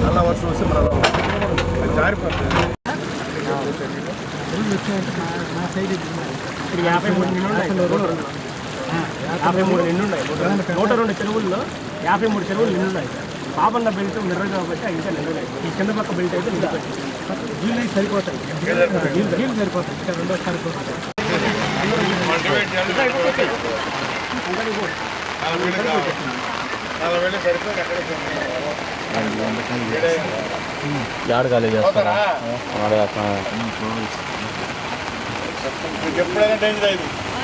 நல்லா வருஷம் வருஷம் జారిపోతుంది ఇప్పుడు యాభై మూడు నిమిషాలు యాభై మూడు నిండు ఉన్నాయి. నూట రెండు చెరువుల్లో యాభై మూడు చెరువులు నిండు ఉన్నాయి. పాపన్న బెల్ట్ నిర్ర కాబట్టి అవి ఇంకా నిండు ఉన్నాయి ఈ కింద పక్క బెల్ట్ అయితే నిండు వీళ్ళు అయితే సరిపోతాయి. వీళ్ళు వీళ్ళు సరిపోతాయి. ఇంకా రెండో సరిపోతాయి. యాడ్ చేస్తారా? ఎప్పుడైనా డేంజర్ అయింది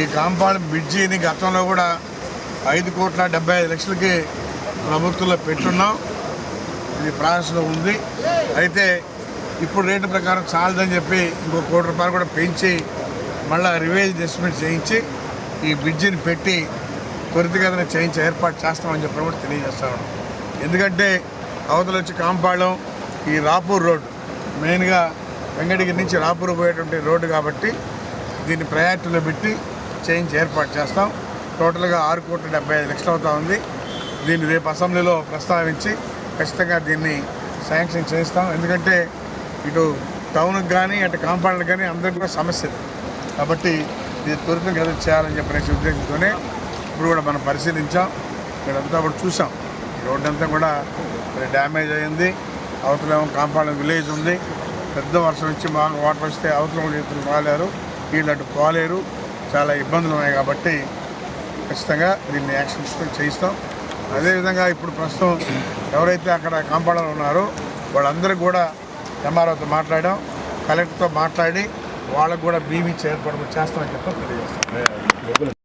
ఈ కాంపౌండ్ బ్రిడ్జిని గతంలో కూడా ఐదు కోట్ల డెబ్బై ఐదు లక్షలకి ప్రభుత్వంలో పెట్టున్నాం. ఇది ప్రాసెస్లో ఉంది. అయితే ఇప్పుడు రేటు ప్రకారం చాలదని చెప్పి ఇంకో కోటి రూపాయలు కూడా పెంచి మళ్ళీ రివైజ్ అడ్జస్ట్మెంట్ చేయించి ఈ బ్రిడ్జిని పెట్టి త్వరితగతిన చేయించి ఏర్పాటు చేస్తామని చెప్పి కూడా తెలియజేస్తాను ఎందుకంటే అవతల వచ్చి కాంపాళం ఈ రాపూర్ రోడ్ మెయిన్గా వెంకటగిరి నుంచి రాపూర్ పోయేటువంటి రోడ్డు కాబట్టి దీన్ని ప్రయారిటీలో పెట్టి చేయించి ఏర్పాటు చేస్తాం. టోటల్గా ఆరు కోట్ల డెబ్బై ఐదు లక్షలు అవుతా ఉంది. దీన్ని రేపు అసెంబ్లీలో ప్రస్తావించి ఖచ్చితంగా దీన్ని శాంక్షన్ చేస్తాం. ఎందుకంటే ఇటు టౌన్కి కానీ అటు కాంపౌండ్కి కానీ అందరికీ కూడా సమస్య కాబట్టి ఇది త్వరితగతిన చేయాలని చెప్పేసి ఉద్దేశంతోనే ఇప్పుడు కూడా మనం పరిశీలించాం. ఇక్కడంతా కూడా చూసాం. రోడ్డు అంతా కూడా డ్యామేజ్ అయింది. అవతలేమో కాంపౌండ్ విలేజ్ ఉంది. పెద్ద వర్షం వచ్చి బాగా వాటర్ వస్తే అవతల కూడా ఇద్దరు రాలేరు వీళ్ళు అటు పోలేరు. చాలా ఇబ్బందులు ఉన్నాయి కాబట్టి ఖచ్చితంగా దీన్ని యాక్షన్ తీసుకొని చేయిస్తాం. అదేవిధంగా ఇప్పుడు ప్రస్తుతం ఎవరైతే అక్కడ కాంపౌండర్ ఉన్నారో వాళ్ళందరూ కూడా ఎంఆర్ఓతో మాట్లాడడం కలెక్టర్తో మాట్లాడి వాళ్ళకు కూడా బీమీ ఇచ్చి ఏర్పాటు చేస్తామని చెప్పి తెలియజేస్తాం.